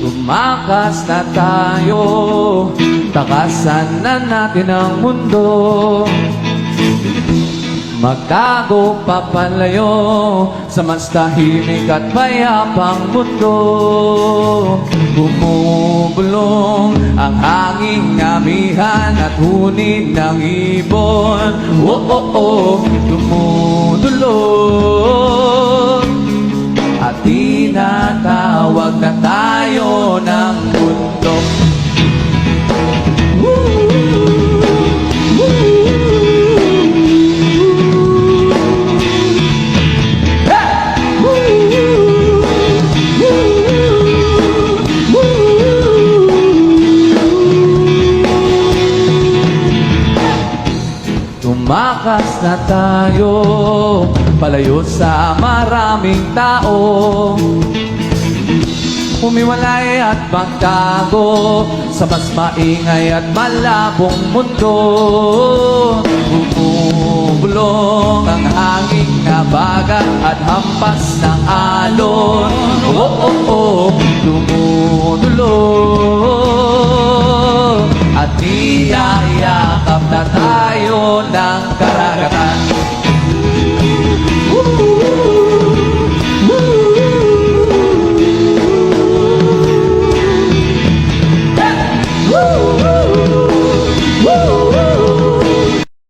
Tumakas na tayo. Takasan na natin ang mundo. Magtago papalayo Sa mas tahimik at payapang mundo. Bumubulong ang hanging amihan At hunin ng ibon. Oh, oh, oh, dumudulog tinatawag na tayo Tumakas na tayo Palayo sa maraming tao. Humiwalay at magtago Sa mas maingay at malabong mundo. Bumubulong ang hanging na bagat At hampas ng alon Iyayakap na tayo ng karagatan.